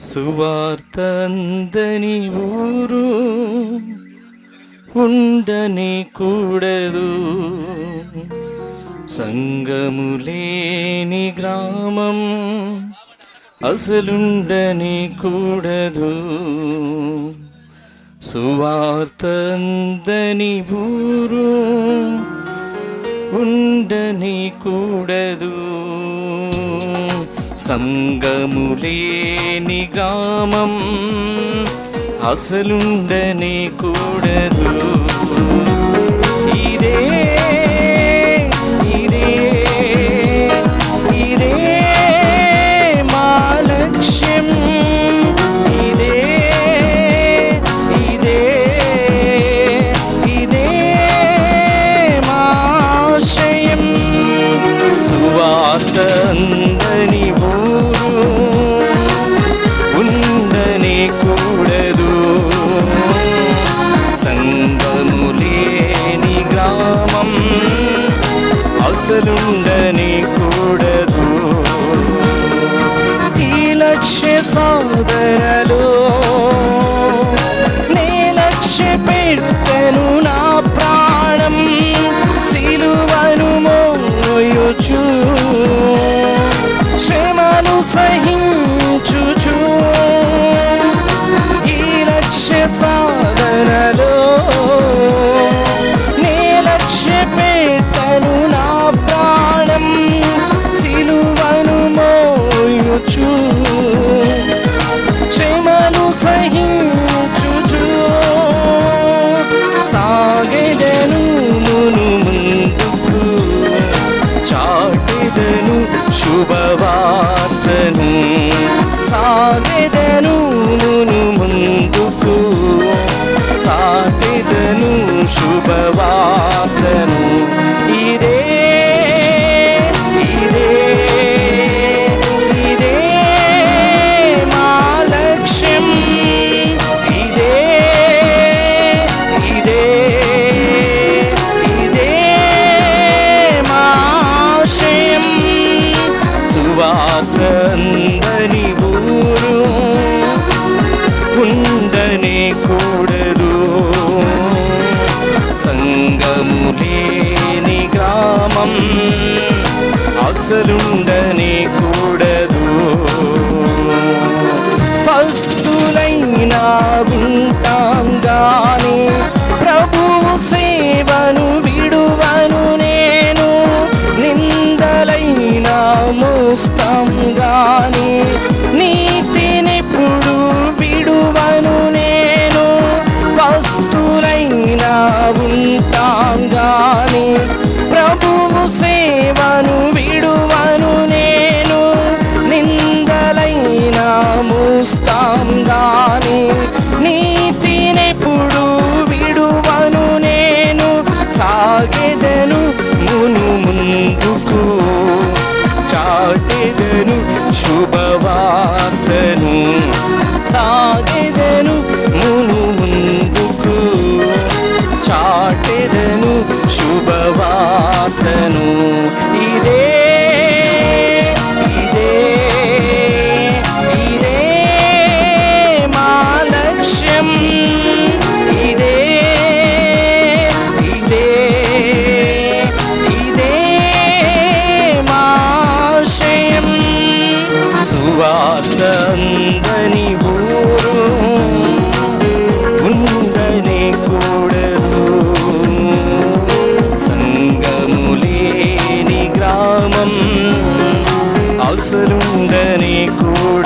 సువార్తందని ఊరు ఉండని కూడదు. సంగములేని గ్రామం అసలుండని కూడదు. సువార్తందని ఊరు ఉండని కూడదు. సంగములేని గ్రామం అసలుండనే కూడదు. బాధలుండనీకూడదు ఈ లక్ష్య సోదరా శుభవార్తను సాగెదను ముందుకు సాగెదను శుభవార్త అసలుండనే కూడదు పస్తులైనా ఉంటాంగానే ప్రభు సేవను విడువను నేను. నిందలైనా మోస్తాంగానే విడువను నేను. 的你哭